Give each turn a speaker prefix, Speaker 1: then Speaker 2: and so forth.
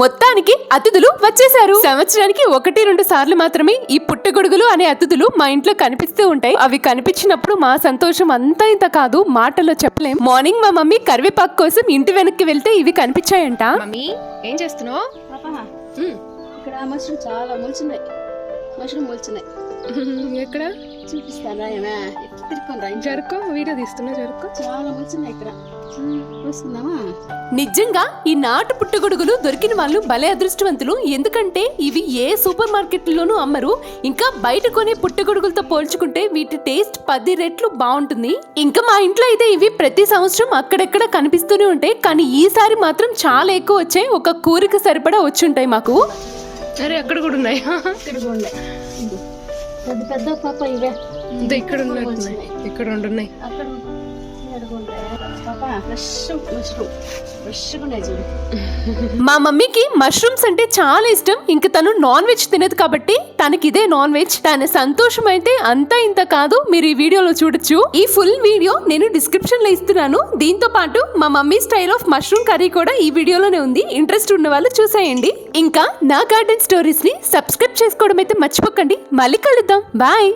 Speaker 1: మొత్తానికి అతిథులు వచ్చేసారు సంవత్సరానికి ఒకటి రెండు సార్లు మాత్రమే ఈ పుట్టగొడుగులు అనే అతిథులు మా ఇంట్లో కనిపిస్తూ ఉంటాయి. అవి కనిపించినప్పుడు మా సంతోషం అంతా ఇంత కాదు మాటల్లో చెప్పలేం. మార్నింగ్ మా మమ్మీ కరివేపాకు కోసం ఇంటి వెనక్కి వెళ్తే ఇవి కనిపించాయంట.
Speaker 2: మమ్మీ ఏం చేస్తున్నావు?
Speaker 3: ఇక్కడ మష్రూమ్ చాలా మొలుచున్నాయి మష్రూమ్ మొలుచున్నాయి
Speaker 2: ఎక్కడ?
Speaker 3: ఏమే? ఇంట్లో.
Speaker 2: జరుకో వీడియో తీస్తున్నా జరుకో.
Speaker 3: చాలా మొలుచున్నాయి ఇక్కడ.
Speaker 1: నిజంగా ఈ నాటు పుట్టగొడుగులు దొరికిన వాళ్ళు భలే అదృష్టవంతులు. ఎందుకంటే ఇవి ఏ సూపర్ మార్కెట్లోనూ అమ్మరు. ఇంకా బయట కొనే పుట్టగొడుగులతో పోల్చుకుంటే వీటి టేస్ట్ పది రెట్లు బాగుంటుంది. ఇంకా మా ఇంట్లో అయితే ఇవి ప్రతి సంవత్సరం అక్కడెక్కడ కనిపిస్తూనే ఉంటాయి. కానీ ఈసారి మాత్రం చాలా ఎక్కువ వచ్చాయి. ఒక కూరికి సరిపడా వచ్చుంటాయి మాకు.
Speaker 2: అరే అక్కడ కూడా ఉన్నాయి.
Speaker 3: పెద్ద పెద్ద పాప ఇవే.
Speaker 2: ఇక్కడ ఉన్నట్టున్నాయి ఇక్కడ రెండు ఉన్నాయి
Speaker 3: అక్కడ
Speaker 1: మా మమ్మీకి మష్రూమ్స్ అంటే చాలా ఇష్టం. ఇంక తను నాన్ వెజ్ తినదు కాబట్టి తనకి ఇదే నాన్ వెజ్ తన సంతోషం అయితే అంతా ఇంత కాదు. మీరు ఈ వీడియోలో చూడొచ్చు. ఈ ఫుల్ వీడియో నేను డిస్క్రిప్షన్లో ఇస్తున్నాను. దీంతో పాటు మా mummy style of mushroom curry కూడా ఈ వీడియోలోనే ఉంది. ఇంట్రెస్ట్ ఉన్న వాళ్ళు చూసేయండి. ఇంకా నా గార్డెన్ స్టోరీస్ని సబ్స్క్రైబ్ చేసుకోవడం అయితే మర్చిపోకండి. మళ్ళీ కలుద్దాం. బాయ్